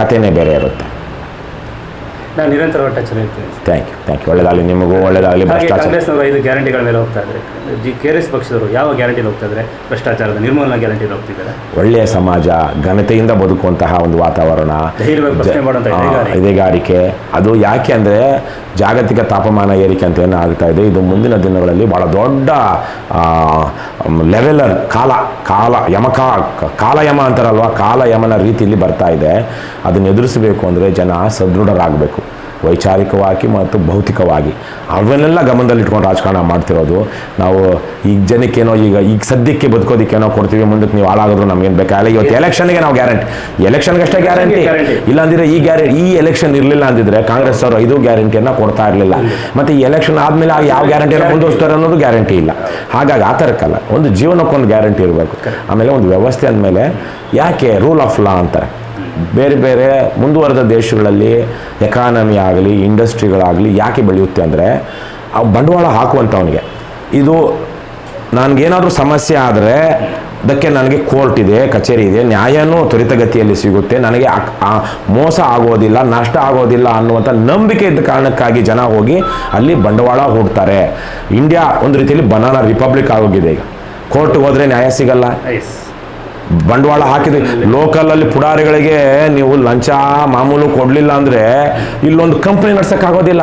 Speaker 2: ಕಥೆನೇ ಬೇರೆ ಇರುತ್ತೆ.
Speaker 1: ನಾನು ನಿರಂತರವಾಗಿ ಟಚ್ ಇರ್ತೀವಿ
Speaker 2: ಥ್ಯಾಂಕ್ ಯು ಥ್ಯಾಂಕ್ ಯು ಒಳ್ಳೆಯದಾಗಲಿ ನಿಮಗೂ ಒಳ್ಳೆಯದಾಗಲಿ
Speaker 1: ಹಾಗೆ
Speaker 2: ಭ್ರಷ್ಟಾಚಾರ.
Speaker 1: ಕಾಂಗ್ರೆಸ್ನವರು ಐದು ಗ್ಯಾರಂಟಿಗಳ ಮೇಲೆ ಹೋಗ್ತಾ ಇದ್ದಾರೆ. ಜಿ ಕೆ ಆರ್ ಎಸ್ ಪಕ್ಷದವರು ಯಾವ ಗ್ಯಾರಂಟಿಲಿ ಹೋಗ್ತಾ ಇದ್ದಾರೆ? ಭ್ರಷ್ಟಾಚಾರದ ನಿರ್ಮೂಲನಾ ಗ್ಯಾರಂಟಿಲಿ ಹೋಗ್ತಿದ್ದಾರೆ.
Speaker 2: ಒಳ್ಳೆಯ ಸಮಾಜ ಘನತೆಯಿಂದ ಬದುಕುವಂತಹ ಒಂದು ವಾತಾವರಣ.
Speaker 1: ಧೈರ್ಯವಾಗಿ ಪ್ರಶ್ನೆ ಮಾಡುವಂಥ
Speaker 2: ಆ, ಅದು ಯಾಕೆ ಅಂದರೆ ಜಾಗತಿಕ ತಾಪಮಾನ ಏರಿಕೆ ಅಂತ ಏನಾಗ್ತಾ ಇದೆ. ಇದು ಮುಂದಿನ ದಿನಗಳಲ್ಲಿ ಭಾಳ ದೊಡ್ಡ ಲೆವೆಲರ್ ಕಾಲ ಕಾಲ ಯಮಕ ಕಾಲಯಮ ಅಂತಾರಲ್ವ? ಕಾಲಯಮನ ರೀತಿಯಲ್ಲಿ ಬರ್ತಾ ಇದೆ. ಅದನ್ನು ಎದುರಿಸಬೇಕು ಅಂದರೆ ಜನ ಸದೃಢರಾಗಬೇಕು. ವೈಚಾರಿಕವಾಗಿ ಮತ್ತು ಭೌತಿಕವಾಗಿ. ಅವನ್ನೆಲ್ಲ ಗಮನದಲ್ಲಿಟ್ಕೊಂಡು ರಾಜಕಾರಣ ಮಾಡ್ತಿರೋದು. ನಾವು ಈಗ ಜನಕ್ಕೇನೋ ಈಗ ಈಗ ಸದ್ಯಕ್ಕೆ ಬದುಕೋದಕ್ಕೇನೋ ಕೊಡ್ತೀವಿ ಮುಂದಕ್ಕೆ ನೀವು ಹಾಳಾಗೋದು ನಮ್ಗೇನು ಬೇಕಾಗಿಲ್ಲ ಇವತ್ತು ಎಲೆಕ್ಷನ್ಗೆ ನಾವು ಗ್ಯಾರಂಟಿ ಎಲೆಕ್ಷನ್ಗಷ್ಟೇ ಗ್ಯಾರಂಟಿ
Speaker 1: guarantee.
Speaker 2: ಇಲ್ಲ ಅಂದಿದ್ರೆ ಈ ಗ್ಯಾರಂಟಿ ಈ ಎಲೆಕ್ಷನ್ ಇರಲಿಲ್ಲ ಅಂದಿದ್ರೆ ಕಾಂಗ್ರೆಸ್ ಅವರು ಐದು ಗ್ಯಾರಂಟಿಯನ್ನು ಕೊಡ್ತಾ ಇರಲಿಲ್ಲ. ಮತ್ತು ಈ ಎಲೆಕ್ಷನ್ ಆದಮೇಲೆ ಯಾವ ಗ್ಯಾರಂಟಿಯನ್ನು ಮುಂದುವರಿಸ್ತಾರೆ ಅನ್ನೋದು ಗ್ಯಾರಂಟಿ ಇಲ್ಲ. ಹಾಗಾಗಿ ಆ ಥರಕ್ಕಲ್ಲ ಒಂದು ಜೀವನಕ್ಕೊಂದು ಗ್ಯಾರಂಟಿ ಇರಬೇಕು. ಆಮೇಲೆ ಒಂದು ವ್ಯವಸ್ಥೆ ಅಂದಮೇಲೆ ಯಾಕೆ ರೂಲ್ ಆಫ್ ಲಾ ಅಂತಾರೆ? ಬೇರೆ ಬೇರೆ ಮುಂದುವರೆದ ದೇಶಗಳಲ್ಲಿ ಎಕಾನಮಿ ಆಗಲಿ ಇಂಡಸ್ಟ್ರಿಗಳಾಗಲಿ ಯಾಕೆ ಬೆಳೆಯುತ್ತೆ ಅಂದರೆ, ಆ ಬಂಡವಾಳ ಹಾಕುವಂಥವನಿಗೆ. ಇದು ನನಗೇನಾದರೂ ಸಮಸ್ಯೆ ಆದರೆ ಅದಕ್ಕೆ ನನಗೆ ಕೋರ್ಟ್ ಇದೆ, ಕಚೇರಿ ಇದೆ, ನ್ಯಾಯನೂ ತ್ವರಿತಗತಿಯಲ್ಲಿ ಸಿಗುತ್ತೆ. ನನಗೆ ಮೋಸ ಆಗೋದಿಲ್ಲ, ನಷ್ಟ ಆಗೋದಿಲ್ಲ ಅನ್ನುವಂಥ ನಂಬಿಕೆ ಇದ್ದ ಕಾರಣಕ್ಕಾಗಿ ಜನ ಹೋಗಿ ಅಲ್ಲಿ ಬಂಡವಾಳ ಹೂಡ್ತಾರೆ. ಇಂಡಿಯಾ ಒಂದು ರೀತಿಯಲ್ಲಿ ಬನಾನಾ ರಿಪಬ್ಲಿಕ್ ಆಗೋಗಿದೆ ಈಗ. ಕೋರ್ಟ್ಗೆ ಹೋದರೆ ನ್ಯಾಯ ಸಿಗಲ್ಲ. ಬಂಡವಾಳ ಹಾಕಿದೆ. ಲೋಕಲಲ್ಲಿ ಪುಡಾರಿಗಳಿಗೆ ನೀವು ಲಂಚ ಮಾಮೂಲು ಕೊಡಲಿಲ್ಲ ಅಂದರೆ ಇಲ್ಲೊಂದು ಕಂಪ್ನಿ ನಡ್ಸೋಕ್ಕಾಗೋದಿಲ್ಲ.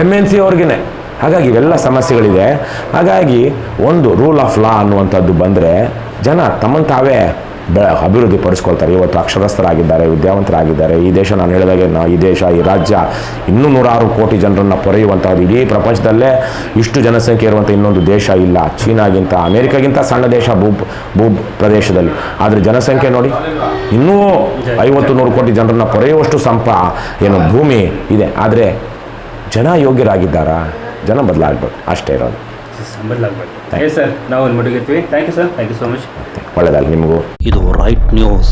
Speaker 2: ಎಂ ಎನ್ ಸಿ ಅವ್ರಿಗೇ ಹಾಗಾಗಿ ಇವೆಲ್ಲ ಸಮಸ್ಯೆಗಳಿದೆ. ಹಾಗಾಗಿ ಒಂದು ರೂಲ್ ಆಫ್ ಲಾ ಅನ್ನುವಂಥದ್ದು ಬಂದರೆ ಜನ ತಮ್ಮನ್ನು ತಾವೇ ಬೆ ಅಭಿವೃದ್ಧಿ ಪಡಿಸ್ಕೊಳ್ತಾರೆ ಇವತ್ತು ಅಕ್ಷರಸ್ಥರಾಗಿದ್ದಾರೆ, ವಿದ್ಯಾವಂತರಾಗಿದ್ದಾರೆ. ಈ ದೇಶ ನಾನು ಹೇಳಿದಾಗೆ ನಾ, ಈ ದೇಶ, ಈ ರಾಜ್ಯ ಇನ್ನೂ ನೂರಾರು ಕೋಟಿ ಜನರನ್ನು ಪೊರೆಯುವಂಥದ್ದು. ಇಡೀ ಪ್ರಪಂಚದಲ್ಲೇ ಇಷ್ಟು ಜನಸಂಖ್ಯೆ ಇರುವಂಥ ಇನ್ನೊಂದು ದೇಶ ಇಲ್ಲ. ಚೀನಾಗಿಂತ, ಅಮೇರಿಕಾಗಿಂತ ಸಣ್ಣ ದೇಶ ಭೂ ಭೂ ಪ್ರದೇಶದಲ್ಲಿ. ಆದರೆ ಜನಸಂಖ್ಯೆ ನೋಡಿ, ಇನ್ನೂ ಐವತ್ತು ನೂರು ಕೋಟಿ ಜನರನ್ನು ಪೊರೆಯುವಷ್ಟು ಸಂಪ, ಏನು ಭೂಮಿ ಇದೆ. ಆದರೆ ಜನ ಯೋಗ್ಯರಾಗಿದ್ದಾರಾ? ಜನ ಬದಲಾಗಬೇಕು. ಅಷ್ಟೇ ಇರೋದು.
Speaker 1: ಬದಲಾಗಬೇಕು ಥ್ಯಾಂಕ್ ಯು ಸರ್ ನಾವು ಒಂದು thank you sir thank you so much
Speaker 2: ಒಳ್ಳೆಯದಾಗ ನಿಮಗೂ.
Speaker 3: ಇದು ರೈಟ್ ನ್ಯೂಸ್.